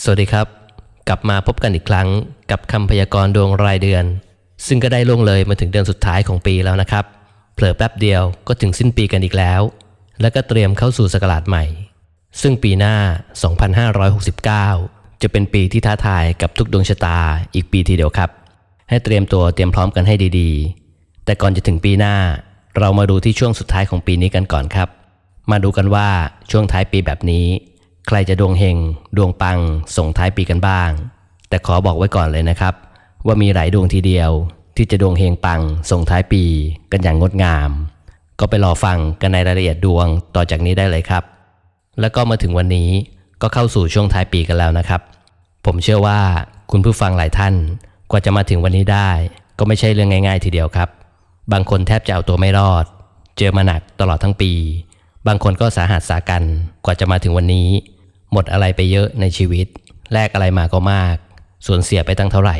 สวัสดีครับ กลับมาพบกันอีกครั้งกับคำพยากรณ์ดวงรายเดือน ซึ่งก็ได้ล่วงเลยมาถึงเดือนสุดท้ายของปีแล้วนะครับเผลอแป๊บเดียวก็ถึงสิ้นปีกันอีกแล้ว แล้วก็เตรียมเข้าสู่ศักราชใหม่ ซึ่งปีหน้า 2569 จะเป็นปีที่ท้าทายกับทุกดวงชะตาอีกปีทีเดียวครับ ให้เตรียมตัวเตรียมพร้อมกันให้ดีๆ แต่ก่อนจะถึงปีหน้า เรามาดูที่ช่วงสุดท้ายของปีนี้กันก่อนครับ มาดูกันว่าช่วงท้ายปีแบบนี้ ใครจะดวงเฮงดวงปังส่งท้ายปีกันบ้าง แต่ขอบอกไว้ก่อนเลยนะครับ ว่ามีหลายดวงทีเดียว ที่จะดวงเฮงปังส่งท้ายปีกันอย่างงดงาม ก็ไปรอฟังกันในรายละเอียดดวงต่อจากนี้ได้เลยครับ แล้วก็มาถึงวันนี้ก็เข้าสู่ช่วงท้ายปีกันแล้วนะครับ ผมเชื่อว่าคุณผู้ฟังหลายท่านกว่าจะมาถึงวันนี้ได้ ก็ไม่ใช่เรื่องง่าย ๆ ทีเดียวครับ บางคนแทบจะเอาตัวไม่รอด เจอมาหนักตลอดทั้งปี บางคนก็สาหัสสากันกว่าจะมาถึงวันนี้ หมดอะไรไปเยอะในชีวิต แลกอะไรมาก็มาก ส่วนเสียไปตั้งเท่าไหร่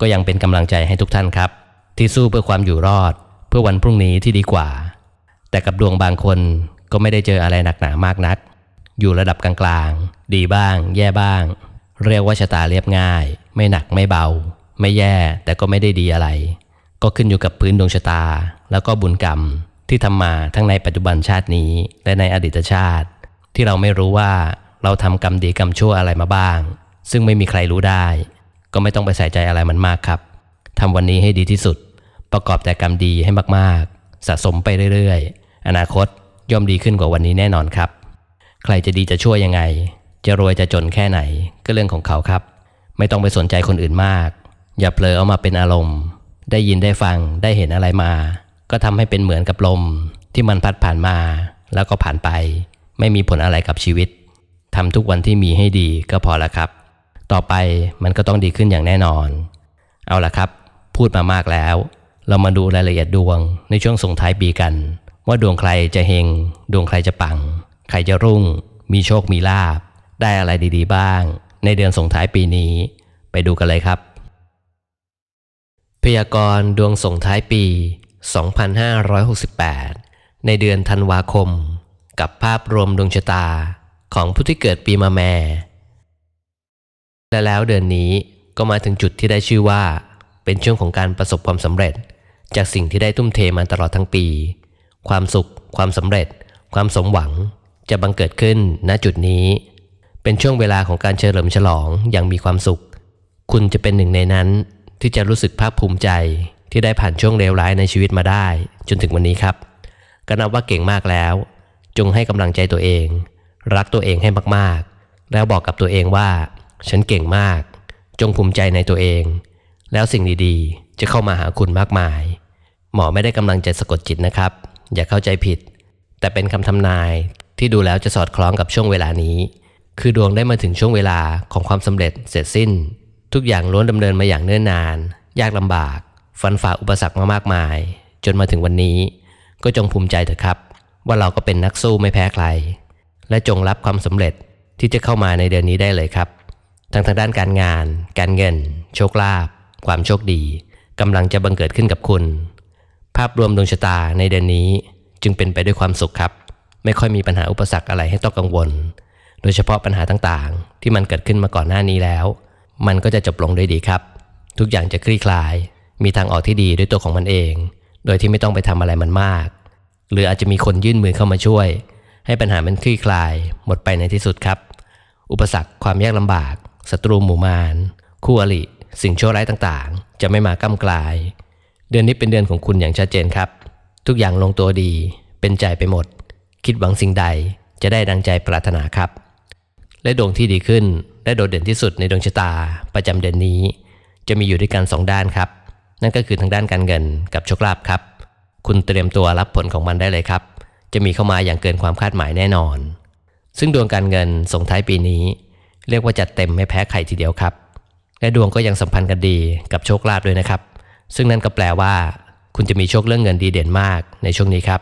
ก็ยังเป็นกำลังใจให้ทุกท่านครับ ที่สู้เพื่อความอยู่รอด เพื่อวันพรุ่งนี้ที่ดีกว่า แต่กับดวงบางคนก็ไม่ได้เจออะไรหนักหนามากนัก อยู่ระดับกลางๆ ดีบ้าง แย่บ้าง เรียกว่าชะตาเรียบง่าย ไม่หนักไม่เบา ไม่แย่แต่ก็ไม่ได้ดีอะไร ก็ขึ้นอยู่กับพื้นดวงชะตา แล้วก็บุญกรรม ที่ทำมาทั้งในปัจจุบันชาตินี้ และในอดีตชาติ ที่เราไม่รู้ว่าเราทำกรรมดีกรรมชั่วอะไรมาบ้าง ซึ่งไม่มีใครรู้ได้ ก็ไม่ต้องไปใส่ใจอะไรมันมากครับทำวันนี้ให้ดีที่สุด ประกอบแต่กรรมดีให้มากๆ สะสมไปเรื่อยๆ อนาคตย่อมดีขึ้นกว่าวันนี้แน่นอนครับ ใครจะดีจะช่วยยังไง จะรวยจะจนแค่ไหนก็เรื่องของเขาครับ ไม่ต้องไปสนใจคนอื่นมาก อย่าเผลอเอามาเป็นอารมณ์ ได้ยินได้ฟังได้เห็นอะไรมา ก็ทำให้เป็นเหมือนกับลมที่มันพัดผ่านมา แล้วก็ผ่านไป ไม่มีผลอะไรกับชีวิตทำทุกวันที่มีให้ดีก็พอละครับ ต่อไปมันก็ต้องดีขึ้นอย่างแน่นอน เอาละครับ พูดมามากแล้ว เรามาดูรายละเอียดดวงในช่วงส่งท้ายปีกัน ว่าดวงใครจะเฮงดวงใครจะปัง ใครจะรุ่ง มีโชคมีลาบ ได้อะไรดีๆบ้าง ในเดือนส่งท้ายปีนี้ ไปดูกันเลยครับ พยากรณ์ดวงส่งท้ายปี 2568 ในเดือนธันวาคม กับภาพรวมดวงชะตาของผู้ที่เกิดปีมาแม่ และแล้วเดือนนี้ก็มาถึงจุดที่ได้ชื่อว่า เป็นช่วงของการประสบความสำเร็จ จากสิ่งที่ได้ทุ่มเทมาตลอดทั้งปี ความสุข ความสำเร็จ ความสมหวังจะบังเกิดขึ้นณจุดนี้ เป็นช่วงเวลาของการเฉลิมฉลองอย่างมีความสุข คุณจะเป็นหนึ่งในนั้นที่จะรู้สึกภาคภูมิใจ ที่ได้ผ่านช่วงเลวร้ายในชีวิตมาได้ จนถึงวันนี้ครับ ก็นับว่าเก่งมากแล้ว จงให้กำลังใจตัวเอง รักตัวเองให้มากๆ แล้วบอกกับตัวเองว่า ฉันเก่งมาก จงภูมิใจในตัวเอง แล้วสิ่งดีๆ จะเข้ามาหาคุณมากมาย หมอไม่ได้กำลังใจสะกดจิตนะครับ อย่าเข้าใจผิด แต่เป็นคำทำนายที่ดูแล้วจะสอดคล้องกับช่วงเวลานี้ คือดวงได้มาถึงช่วงเวลาของความสำเร็จเสร็จสิ้น ทุกอย่างล้วนดำเนินมาอย่างเนิ่นนาน ยากลำบาก ฟันฝ่าอุปสรรคมามากมาย จนมาถึงวันนี้ ก็จงภูมิใจเถอะครับ ว่าเราก็เป็นนักสู้ไม่แพ้ใคร และจงรับความสำเร็จที่จะเข้ามาในเดือนนี้ได้เลยครับ ทั้งทางด้านการงาน การเงิน โชคลาภความโชคดีกำลังจะบังเกิดขึ้นกับคุณ ภาพรวมดวงชะตาในเดือนนี้จึงเป็นไปด้วยความสุขครับ ไม่ค่อยมีปัญหาอุปสรรคอะไรให้ต้องกังวล โดยเฉพาะปัญหาต่างๆ ที่มันเกิดขึ้นมาก่อนหน้านี้แล้ว มันก็จะจบลงด้วยดีครับ ทุกอย่างจะคลี่คลาย มีทางออกที่ดีด้วยตัวของมันเอง โดยที่ไม่ต้องไปทำอะไรมันมาก หรืออาจจะมีคนยื่นมือเข้ามาช่วย ให้ปัญหามันคลี่คลาย หมดไปในที่สุดครับ อุปสรรคความยากลำบากศัตรูหมู่มารคู่อริสิ่งชั่วร้ายต่างๆ จะไม่มาก้ากลาย เดือนนี้เป็นเดือนของคุณอย่างชัดเจนครับ ทุกอย่างลงตัวดี เป็นใจไปหมด คิดหวังสิ่งใดจะได้ดังใจปรารถนาครับ และดวงที่ดีขึ้นและโดดเด่นที่สุดในดวงชะตาประจำเดือนนี้ จะมีอยู่ด้วยกันสองด้านครับ นั่นก็คือทางด้านการเงินกับโชคลาภครับ คุณเตรียมตัวรับผลของมันได้เลยครับ จะมีเข้ามาอย่างเกินความคาดหมายแน่นอน ซึ่งดวงการเงินส่งท้ายปีนี้ เรียกว่าจัดเต็มไม่แพ้ใครทีเดียวครับ และดวงก็ยังสัมพันธ์กันดีกับโชคลาภด้วยนะครับ ซึ่งนั่นก็แปลว่า คุณจะมีโชคเรื่องเงินดีเด่นมากในช่วงนี้ครับ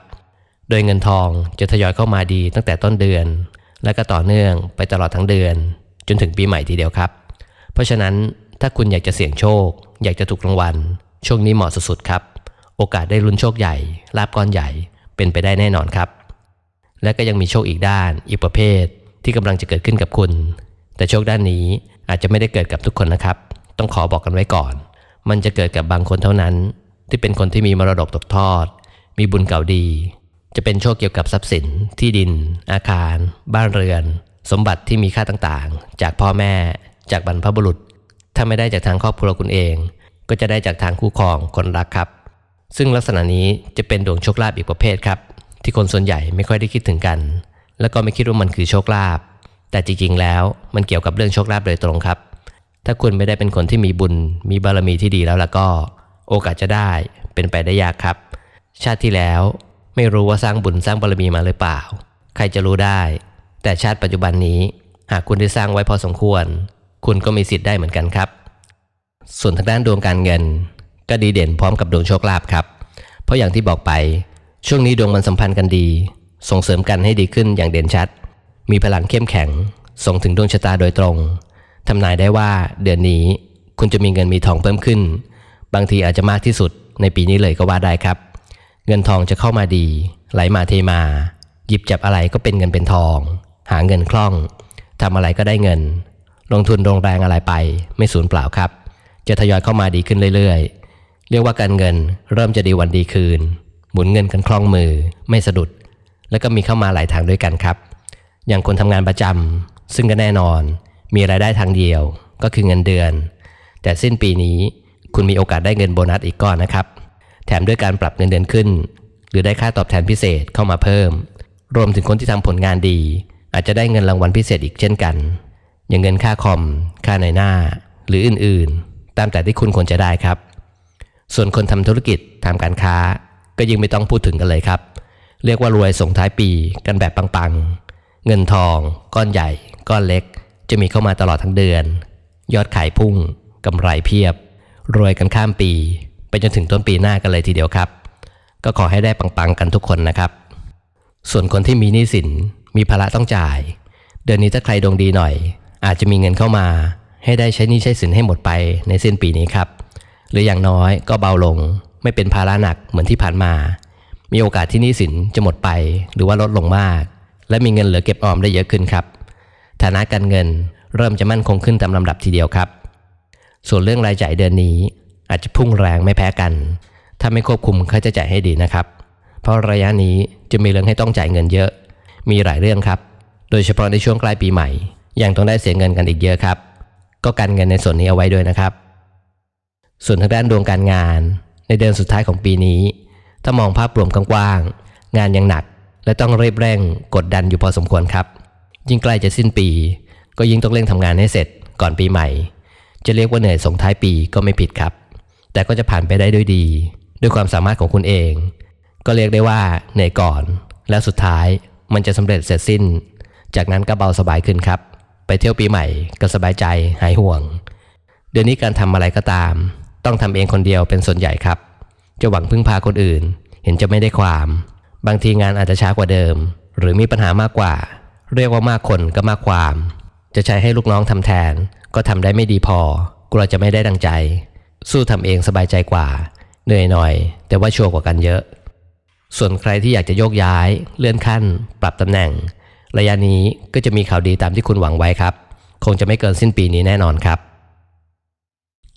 โดยเงินทองจะทยอยเข้ามาดีตั้งแต่ต้นเดือน และก็ต่อเนื่องไปตลอดทั้งเดือน จนถึงปีใหม่ทีเดียวครับ เพราะฉะนั้นถ้าคุณอยากจะเสี่ยงโชค อยากจะถูกรางวัล ช่วงนี้เหมาะสุดๆครับ โอกาสได้ลุ้นโชคใหญ่ ลาบก้อนใหญ่เป็นไปได้แน่นอนครับ และก็ยังมีโชคอีกด้าน อีกประเภทที่กำลังจะเกิดขึ้นกับคุณ แต่โชคด้านนี้อาจจะไม่ได้เกิดกับทุกคนนะครับ ต้องขอบอกกันไว้ก่อน มันจะเกิดกับบางคนเท่านั้น ที่เป็นคนที่มีมรดกตกทอด มีบุญเก่าดี จะเป็นโชคเกี่ยวกับทรัพย์สิน ที่ดิน อาคาร บ้านเรือน สมบัติที่มีค่าต่างๆ จากพ่อแม่ จากบรรพบุรุษ ถ้าไม่ได้จากทางครอบครัวคุณเอง ก็จะได้จากทางคู่ครองคนรักครับ ซึ่งลักษณะนี้จะเป็นดวงโชคลาภอีกประเภทครับ ที่คนส่วนใหญ่ไม่ค่อยได้คิดถึงกัน แล้วก็ไม่คิดว่ามันคือโชคลาภแต่จริงๆแล้วมันเกี่ยวกับเรื่องโชคลาภโดยตรงครับ ถ้าคุณไม่ได้เป็นคนที่มีบุญ มีบารมีที่ดีแล้วแล้วก็ โอกาสจะได้เป็นไปได้ยากครับ ชาติที่แล้วไม่รู้ว่าสร้างบุญสร้างบารมีมาหรือเปล่า ใครจะรู้ได้ แต่ชาติปัจจุบันนี้ หากคุณได้สร้างไว้พอสมควร คุณก็มีสิทธิ์ได้เหมือนกันครับ ส่วนทางด้านดวงการเงิน ก็ดีเด่นพร้อมกับดวงโชคลาภครับ เพราะอย่างที่บอกไป ช่วงนี้ดวงมันสัมพันธ์กันดี ส่งเสริมกันให้ดีขึ้นอย่างเด่นชัด มีพลังเข้มแข็ง ส่งถึงดวงชะตาโดยตรงทำนายได้ว่าเดือนนี้คุณจะมีเงินมีทองเพิ่มขึ้น บางทีอาจจะมากที่สุดในปีนี้เลยก็ว่าได้ครับ เงินทองจะเข้ามาดี ไหลมาเทมา หยิบจับอะไรก็เป็นเงินเป็นทอง หาเงินคล่องทำอะไรก็ได้เงิน ลงทุนลงแรงอะไรไป ไม่สูญเปล่าครับ จะทยอยเข้ามาดีขึ้นเรื่อยๆ เรียกว่าการเงินเริ่มจะดีวันดีคืน หมุนเงินกันคล่องมือ ไม่สะดุด แล้วก็มีเข้ามาหลายทางด้วยกันครับ อย่างคนทำงานประจำซึ่งก็แน่นอน มีรายได้ทางเดียวก็คือเงินเดือน แต่สิ้นปีนี้คุณมีโอกาสได้เงินโบนัสอีกก้อนนะครับ แถมด้วยการปรับเงินเดือนขึ้น หรือได้ค่าตอบแทนพิเศษเข้ามาเพิ่ม รวมถึงคนที่ทำผลงานดี อาจจะได้เงินรางวัลพิเศษอีกเช่นกัน อย่างเงินค่าคอม ค่าในหน้า หรืออื่นๆ ตามแต่ที่คุณควรจะได้ครับ ส่วนคนทำธุรกิจทำการค้า ก็ยิ่งไม่ต้องพูดถึงกันเลยครับ เรียกว่ารวยส่งท้ายปีกันแบบปังๆ เงินทอง ก้อนใหญ่ ก้อนเล็ก จะมีเข้ามาตลอดทั้งเดือน ยอดขายพุ่งกำไรเพียบ รวยกันข้ามปี ไปจนถึงต้นปีหน้ากันเลยทีเดียวครับ ก็ขอให้ได้ปังๆกันทุกคนนะครับ ส่วนคนที่มีหนี้สินมีภาระต้องจ่าย เดือนนี้ถ้าใครดวงดีหน่อย อาจจะมีเงินเข้ามา ให้ได้ใช้นี้ใช้สินให้หมดไปในสิ้นปีนี้ครับ หรืออย่างน้อยก็เบาลง ไม่เป็นภาระหนักเหมือนที่ผ่านมา มีโอกาสที่นี้สินจะหมดไปหรือว่าลดลงมาก และมีเงินเหลือเก็บออมได้เยอะขึ้นครับ ฐานะการเงินเริ่มจะมั่นคงขึ้นตามลำดับทีเดียวครับ ส่วนเรื่องรายจ่ายเดือนนี้ อาจจะพุ่งแรงไม่แพ้กัน ถ้าไม่ควบคุมค่าใช้จ่ายให้ดีนะครับ เพราะระยะนี้จะมีเรื่องให้ต้องจ่ายเงินเยอะ มีหลายเรื่องครับ โดยเฉพาะในช่วงใกล้ปีใหม่ยังต้องได้เสียเงินกันอีกเยอะครับ ก็กันเงินในส่วนนี้เอาไว้ด้วยนะครับ ส่วนทางด้านดวงการงาน ในเดือนสุดท้ายของปีนี้ ถ้ามองภาพรวมกว้างๆงานยังหนัก และต้องรีบเร่งกดดันอยู่พอสมควรครับ ยิ่งใกล้จะสิ้นปี ก็ยิ่งต้องเร่งทำงานให้เสร็จก่อนปีใหม่ จะเรียกว่าเหนื่อยส่งท้ายปีก็ไม่ผิดครับ แต่ก็จะผ่านไปได้ด้วยดี ด้วยความสามารถของคุณเอง ก็เรียกได้ว่าเหนื่อยก่อน แล้วสุดท้ายมันจะสำเร็จเสร็จสิ้น จากนั้นก็เบาสบายขึ้นครับ ไปเที่ยวปีใหม่ก็สบายใจหายห่วง เดือนนี้การทำอะไรก็ตาม ต้องทำเองคนเดียวเป็นส่วนใหญ่ครับ จะหวังพึ่งพาคนอื่น เห็นจะไม่ได้ความ บางทีงานอาจจะช้ากว่าเดิม หรือมีปัญหามากกว่า เรียกว่ามากคนก็มากความ จะใช้ให้ลูกน้องทำแทน ก็ทำได้ไม่ดีพอกลัวจะไม่ได้ดังใจ สู้ทำเองสบายใจกว่า เหนื่อยหน่อย แต่ว่าชัวร์กว่ากันเยอะ ส่วนใครที่อยากจะโยกย้าย เลื่อนขั้น ปรับตำแหน่ง ระยะนี้ก็จะมีข่าวดีตามที่คุณหวังไว้ครับ คงจะไม่เกินสิ้นปีนี้แน่นอนครับ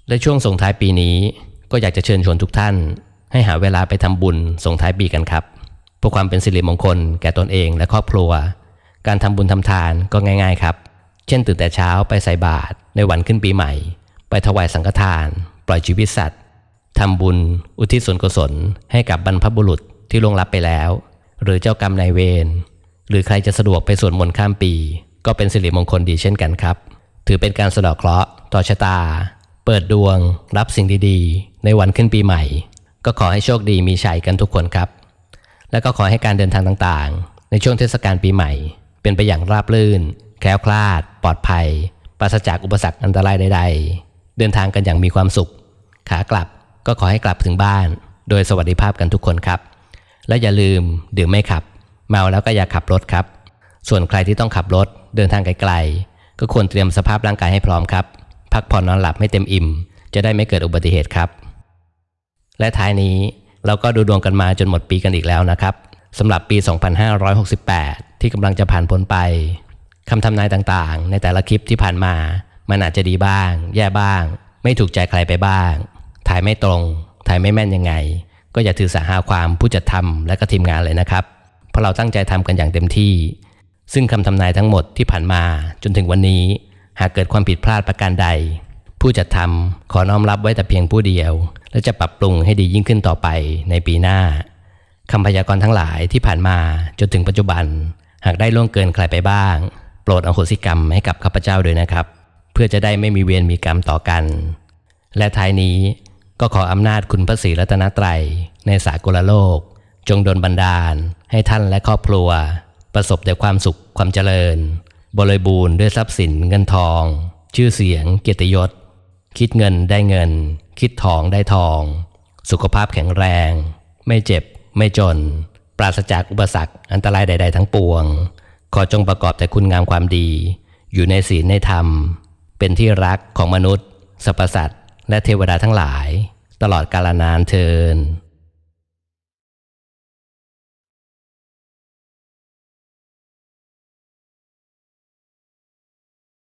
และช่วงส่งท้ายปีนี้ก็อยากจะเชิญชวนทุกท่าน ให้หาเวลาไปทำบุญส่งท้ายปีกันครับเพื่อความเป็นสิริมงคลแก่ตนเองและครอบครัว การทำบุญทำทานก็ง่าย ๆ ครับ เช่นตื่นแต่เช้าไปใส่บาตรในวันขึ้นปีใหม่ ไปถวายสังฆทาน ปล่อยชีวิตสัตว์ทำบุญ อุทิศส่วนกุศลให้กับบรรพบุรุษที่ล่วงลับไปแล้ว หรือเจ้ากรรมนายเวร หรือใครจะสะดวกไปสวดมนต์ข้ามปี ก็เป็นสิริมงคลดีเช่นกันครับ ถือเป็นการสะเดาะเคราะห์ต่อชะตา เปิดดวง รับสิ่งดีๆ ในวันขึ้นปีใหม่ ก็ขอให้โชคดีมีชัยกันทุกคนครับ และก็ขอให้การเดินทางต่างๆ ในช่วงเทศกาลปีใหม่ เป็นไปอย่างราบรื่น แคล้วคลาด ปลอดภัยปราศจากอุปสรรคอันตรายใด ๆ เดินทางกันอย่างมีความสุข ขากลับก็ขอให้กลับถึงบ้าน โดยสวัสดิภาพกันทุกคนครับ และอย่าลืมดื่มไม่ขับ เมาแล้วก็อย่าขับรถครับ ส่วนใครที่ต้องขับรถเดินทางไกลๆ ก็ควรเตรียมสภาพร่างกายให้พร้อมครับ พักผ่อนนอนหลับให้เต็มอิ่ม จะได้ไม่เกิดอุบัติเหตุครับ และท้ายนี้เราก็ดูดวงกันมาจนหมดปีกันอีกแล้วนะครับสำหรับปี 2568 ที่กำลังจะผ่านพ้นไปคำทำนายต่างๆ ในแต่ละคลิปที่ผ่านมา มันอาจจะดีบ้าง แย่บ้าง ไม่ถูกใจใครไปบ้าง ถ่ายไม่ตรง ถ่ายไม่แม่นยังไง ก็อย่าถือสาหาความผู้จัดทำและก็ทีมงานเลยนะครับ ราะเราตั้งใจทำกันอย่างเต็มที่ ซึ่งคำทำนายทั้งหมดที่ผ่านมาจนถึงวันนี้ หากเกิดความผิดพลาดประการใด ผู้จัดทำขอน้อมรับไว้แต่เพียงผู้เดียว และจะปรับปรุงให้ดียิ่งขึ้นต่อไปในปีหน้าคำพยากรณ์ทั้งหลายที่ผ่านมาจนถึงปัจจุบัน หากได้ล่วงเกินใครไปบ้าง โปรดอโหสิกรรมให้กับข้าพเจ้าด้วยนะครับ เพื่อจะได้ไม่มีเวรมีกรรมต่อกัน และท้ายนี้ก็ขออำนาจคุณพระศรีรัตนตรัยในสากลโลก จงดลบันดาล ให้ท่านและครอบครัว ประสบแต่ความสุขความเจริญ บริบูรณ์ด้วยทรัพย์สินเงินทอง ชื่อเสียง เกียรติยศ คิดเงินได้เงิน คิดทองได้ทอง สุขภาพแข็งแรง ไม่เจ็บ ไม่จน ปราศจากอุปสรรคอันตรายใด ๆ ทั้งปวง ขอจงประกอบแต่คุณงามความดี อยู่ในศีลในธรรม เป็นที่รักของมนุษย์สรรพสัตว์และเทวดาทั้งหลาย ตลอดกาลนานเทิน